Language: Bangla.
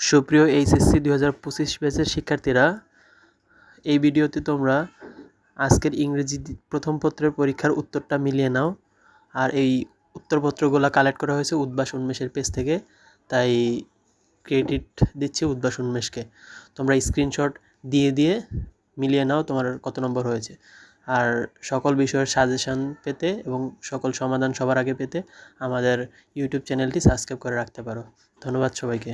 সুপ্রিয় এইচএসসি দুই হাজার পঁচিশ ব্যাচের শিক্ষার্থীরা, এই ভিডিওতে তোমরা আজকের ইংরেজি প্রথম পত্রের পরীক্ষার উত্তরটা মিলিয়ে নাও। আর এই উত্তরপত্রগুলো কালেক্ট করা হয়েছে উদ্বাস উন্মেষের পেজ থেকে। তাই ক্রেডিট দিচ্ছি উদ্বাস উন্মেষকে। তোমরা স্ক্রিনশট দিয়ে দিয়ে মিলিয়ে নাও তোমার কত নম্বর হয়েছে। আর সকল বিষয়ের সাজেশন পেতে এবং সকল সমাধান সবার আগে পেতে আমাদের ইউটিউব চ্যানেলটি সাবস্ক্রাইব করে রাখতে পারো। ধন্যবাদ সবাইকে।